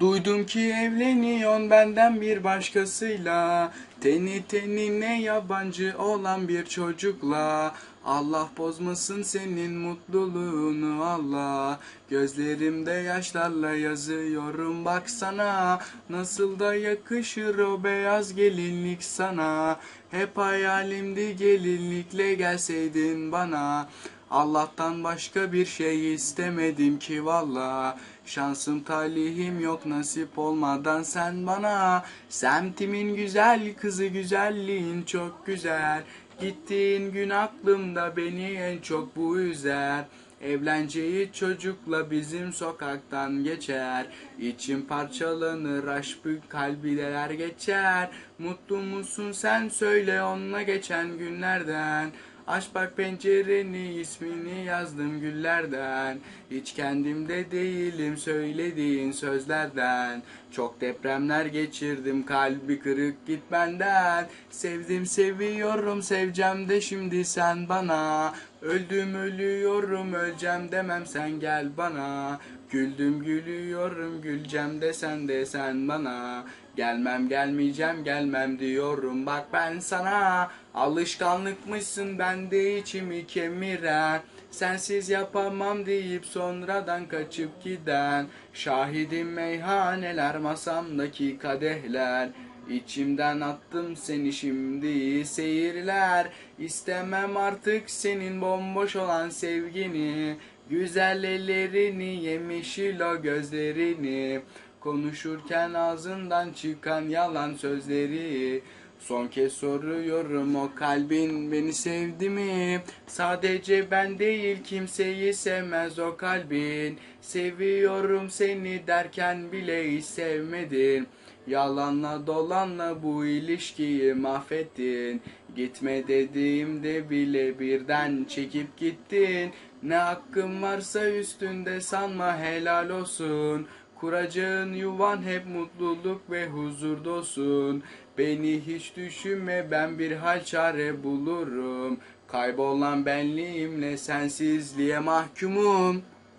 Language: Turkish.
Duydum ki evleniyorsun benden bir başkasıyla. Teni tenine yabancı olan bir çocukla. Allah bozmasın senin mutluluğunu Allah Gözlerimde yaşlarla yazıyorum baksana. Nasıl da yakışır o beyaz gelinlik sana. Hep hayalimdi gelinlikle gelseydin bana Allah'tan başka bir şey istemedim ki valla Şansım talihim yok nasip olmadan sen bana. Semtimin güzel kızı güzelliğin çok güzel. Gittiğin gün aklımda beni en çok bu üzer. Evlenceyi çocukla bizim sokaktan geçer. İçim parçalanır aşkı kalbiler geçer. Mutlu musun sen söyle onunla geçen günlerden Aç bak pencereni ismini yazdım güllerden. Hiç kendimde değilim söylediğin sözlerden. Çok depremler geçirdim kalbi kırık git benden. Sevdim seviyorum seveceğim de şimdi sen bana Öldüm ölüyorum öleceğim demem sen gel bana. Güldüm gülüyorum güleceğim de sen de sen bana. Gelmem gelmeyeceğim gelmem diyorum bak ben sana. Alışkanlıkmışsın bende içimi kemiren Sensiz yapamam deyip sonradan kaçıp giden. Şahidim meyhaneler masamdaki kadehler İçimden attım seni şimdi seyirler. İstemem artık senin bomboş olan sevgini. Güzel ellerini yemişil o gözlerini. Konuşurken ağzından çıkan yalan sözleri. Son kez soruyorum o kalbin beni sevdi mi? Sadece ben değil kimseyi sevmez o kalbin. Seviyorum seni derken bile hiç sevmedin Yalanla dolanla bu ilişkiyi mahvettin. Gitme dediğimde bile birden çekip gittin. Ne hakkın varsa üstünde sanma helal olsun. Kuracağın yuvan hep mutluluk ve huzur olsun Beni hiç düşünme ben bir hal çare bulurum. Kaybolan benliğimle sensizliğe mahkumum